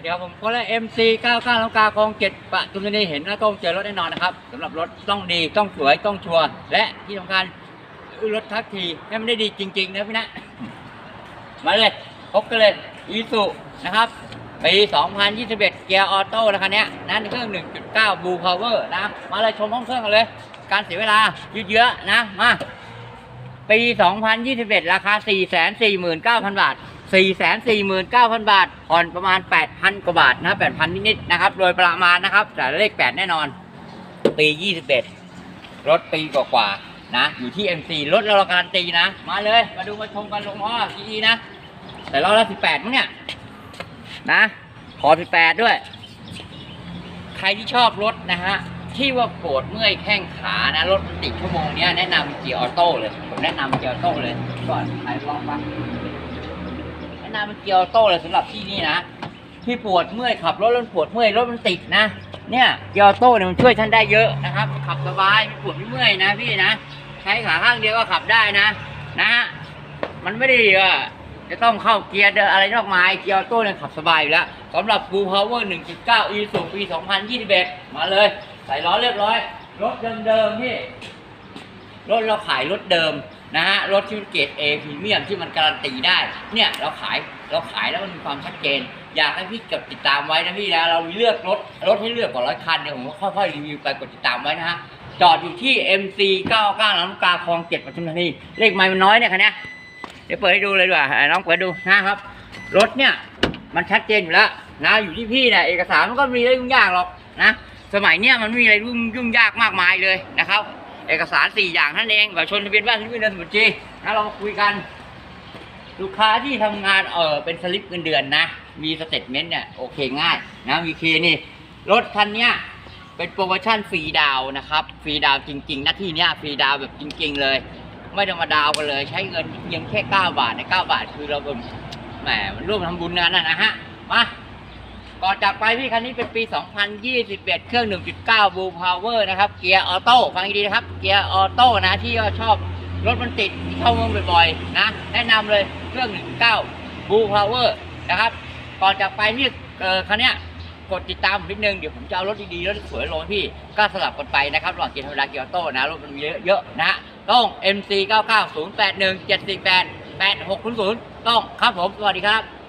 เดี๋ยวผมก็เลย MC 99ลำกาคลองเจ็ดปะทุมธานีเห็นแล้วต้องเจอรถแน่นอนนะครับสำหรับรถต้องดีต้องสวยต้องชัวร์และที่สำคัญรถทักทีให้มันได้ดีจริง ๆ นะพี่นะ มาเลย พบกันเลยอีสุนะครับปี2021 เกียร์ออโต้แล้วคันเนี้ยนะเครื่อง 1.9 Blue Power นะ มาเลยชมห้องเครื่องกันเลย การเสียเวลายืดเยอะนะ มา ปี 2021 ราคา 449,000 บาท 449,000 บาทผ่อนประมาณ 8,000 กว่าบาทนะ8,000 นิดๆนะครับ โดยประมาณนะครับแต่เลข 8 แน่นอน ปี 21 รถปีกว่าๆนะ อยู่ที่ MC รถเราการันตีนะ มาเลย มาดูมาชมกันลงพ่อดีๆนะ แต่เราละ 18 มั้งเนี่ย นะขอ 18 ด้วย ใครที่ชอบรถนะฮะที่ว่าปวดเมื่อยแข้งขานะรถติดชั่วโมงเนี้ยแนะนำเกียร์ออโต้เลย ผมแนะนำเกียร์ออโต้เลยก่อนใครลองฟั งแนะนเกียร์ออโต้เลยสำหรับที่นี่นะที่ปวดเมื่อยขับรถแล้วปวดเมื่อยรถมันติดนะเนี่ยเกียร์ออโต้เนี่ยมันช่วยท่านได้เยอะนะครับ ขับสบายไม่ปวดไม่เมื่อยนะพี่นะใช้ขาข้างเดียวก็ขับได้นะ นะฮะมันไม่ได้ว่าจะต้องเข้าเกียร์อะไรมากมายเกียร์ออโต้เนี่ยขับสบายอยู่แล้วสำหรับ Blue Power 1.9 e สูปี 2021 มาเลย ใส่ล้อเรียบร้อย รถเดิมๆพี่รถเราขายรถเดิม นะฮะรถที่มันเกรด A พรีเมียมที่มันการันตีได้ เนี่ยเราขายเราขายแล้วมันมีความชัดเจน อยากให้พี่กดติดตามไว้นะพี่นะเราเลือกรถรถให้เลือกกว่าร้อยคันเดี๋ยวผมก็ค่อยๆรีวิวไปกดติดตามไว้นะฮะจอดอยู่ที่ MC 99ลำกาคลองเจ็ดปทุมธานีเลขไมล์มันน้อยเนี่ยคันนี้เดี๋ยวเปิดให้ดูเลยดีกว่าอะน้องเปิดดูนะครับ รถเนี่ยมันชัดเจนอยู่แล้วนะอยู่ที่พี่เนี่ยเอกสารมันก็มีอะไรยุ่งยากหรอกนะสมัยเนี้ยมันไม่มีอะไรยุ่งยุ่งยากมากมายเลยนะครับ เอกสารสี่อย่างท่านเองแบบชนทะเบียนบ้านทะเบียนเดือนสมุดจีนะเรามาคุยกัน ลูกค้าที่ทำงานเออเป็นสลิปเงินเดือนนะ มีสเตทเมนต์เนี่ยโอเคง่ายนะมีเคนี่รถคันเนี้ยเป็นโปรโมชั่นฟรีดาวนะครับฟรีดาวจริงๆหน้าที่เนี้ยฟรีดาวแบบจริง ๆ เลย ไม่ต้องมาดาวกันเลย ใช้เงินเพียงแค่ 9 บาทใน 9 บาทคือเราแบบแหมร่วมทำบุญกันนนะฮะมา ก่อนจากไปพี่คันนี้เป็นปี 2021 เครื่อง 1.9 Blue Power นะครับ เกียร์ออโต้ ฟังดีนะครับ เกียร์ออโต้นะที่ชอบรถมันติดเข้าเมืองบ่อยๆ นะ แนะนำเลยเครื่อง 1.9 Blue Power นะครับ ก่อนจากไปที่เออคันเนี้ยกดติดตามผมนิดนึง เดี๋ยวผมจะเอารถดีๆ รถสวยๆลงให้พี่ ก็สลับกันไปนะครับระหว่างเกียร์ธรรมดาเกียร์ออโต้นะ รถมันมีเยอะๆนะฮะต้อง MC 9 9 0 8 1 7 4 8 8 6 0 0ต้องครับผม สวัสดีครับ